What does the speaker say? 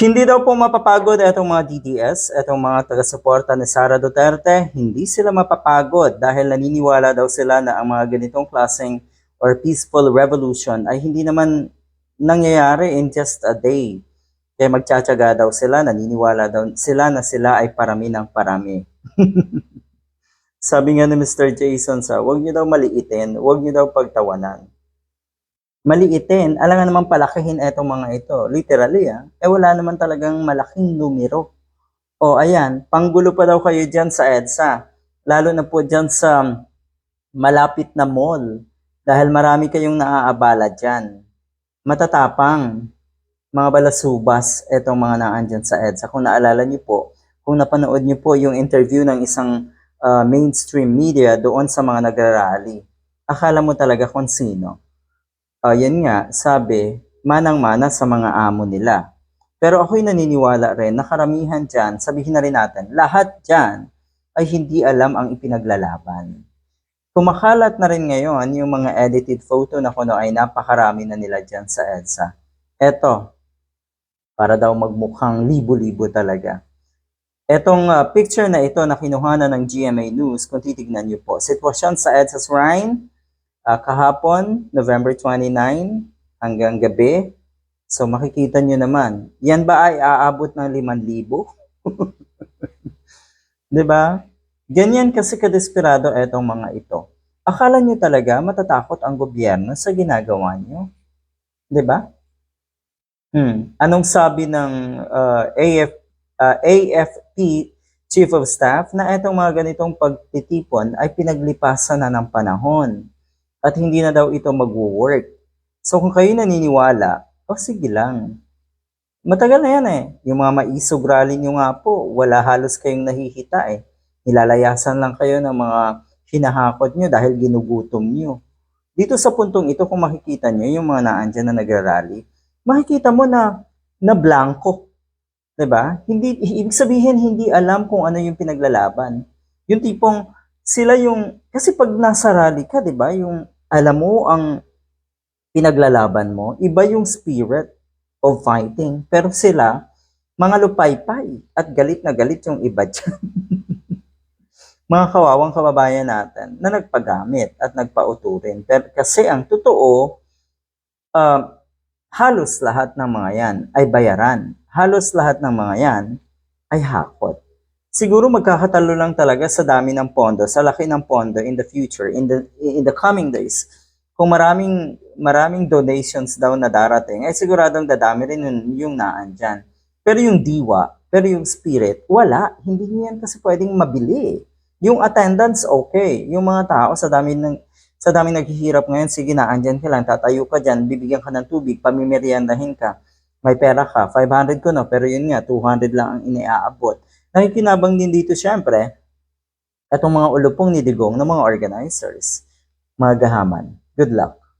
Hindi daw po mapapagod itong mga DDS, itong mga taga-suporta ni Sara Duterte, hindi sila mapapagod dahil naniniwala daw sila na ang mga ganitong klaseng or peaceful revolution ay hindi naman nangyayari in just a day. Kaya magtsatsaga daw sila, naniniwala daw sila na sila ay parami ng parami. Sabi nga ni Mr. Jason sa, huwag niyo daw maliitin, huwag niyo daw pagtawanan maliitin, alangan naman palakihin etong mga ito. Literally, ah. Eh, wala naman talagang malaking numero. O, ayan, panggulo pa daw kayo dyan sa EDSA. Lalo na po dyan sa malapit na mall. Dahil marami kayong naaabala dyan. Matatapang. Mga balasubas, etong mga naan dyan sa EDSA. Kung naalala niyo po, kung napanood niyo po yung interview ng isang ah, mainstream media doon sa mga nagrarally, akala mo talaga kung sino. Ah, yan nga, sabi, manang-mana sa mga amo nila. Pero ako'y naniniwala rin na karamihan dyan, sabihin na rin natin, lahat dyan ay hindi alam ang ipinaglalaban. Kumakalat na rin ngayon yung mga edited photo na kuno ay napakarami na nila dyan sa EDSA. Eto, para daw magmukhang libo-libo talaga. Etong ah, picture na ito na kinuhanan ng GMA News, kung titignan niyo po, sitwasyon sa EDSA Shrine, Ah, kahapon, November 29 hanggang gabi. So makikita nyo naman, yan ba ay aabot ng 5,000? 'Di ba? Ganyan kasi kadesperado etong mga ito. Akala nyo talaga matatakot ang gobyerno sa ginagawa nyo? 'Di ba? Hmm. Anong sabi ng ah, AF, ah, AFP Chief of Staff na etong mga ganitong pagtitipon ay pinaglipasan na ng panahon at hindi na daw ito magwo-work. So kung kayo naniniwala, o sige lang. Matagal na yan eh. Yung mga maisog rally nyo nga po, wala halos kayong nahihita eh. Nilalayasan lang kayo ng mga hinahakot nyo dahil ginugutom nyo. Dito sa puntong ito, kung makikita nyo, yung mga naandyan na nagrarally, makikita mo na na blanco. 'Di ba? Hindi ibig sabihin hindi alam kung ano yung pinaglalaban. Yung tipong sila yung kasi pag nasa rally ka, 'di ba? Yung alam mo ang pinaglalaban mo, iba yung spirit of fighting. Pero sila, mga lupaypay at galit na galit yung iba dyan. mga kawawang kababayan natin na nagpagamit at nagpauturin. Pero kasi ang totoo, um, halos lahat ng mga yan ay bayaran. Halos lahat ng mga yan ay hakot. Siguro magkakatalo lang talaga sa dami ng pondo, sa laki ng pondo in the future, in the in the coming days. Kung maraming maraming donations daw na darating, ay siguradong dadami rin yung, yung naandyan. Pero yung diwa, pero yung spirit, wala. Hindi niyo yan kasi pwedeng mabili. Yung attendance, okay. Yung mga tao, sa dami ng sa dami naghihirap ngayon, sige na, andyan ka lang, tatayo ka dyan, bibigyan ka ng tubig, pamimeryandahin ka, may pera ka, 500 ko no, pero yun nga, 200 lang ang iniaabot. Nakikinabang din dito syempre, itong mga ulupong ni Digong ng mga organizers, mga gahaman. Good luck.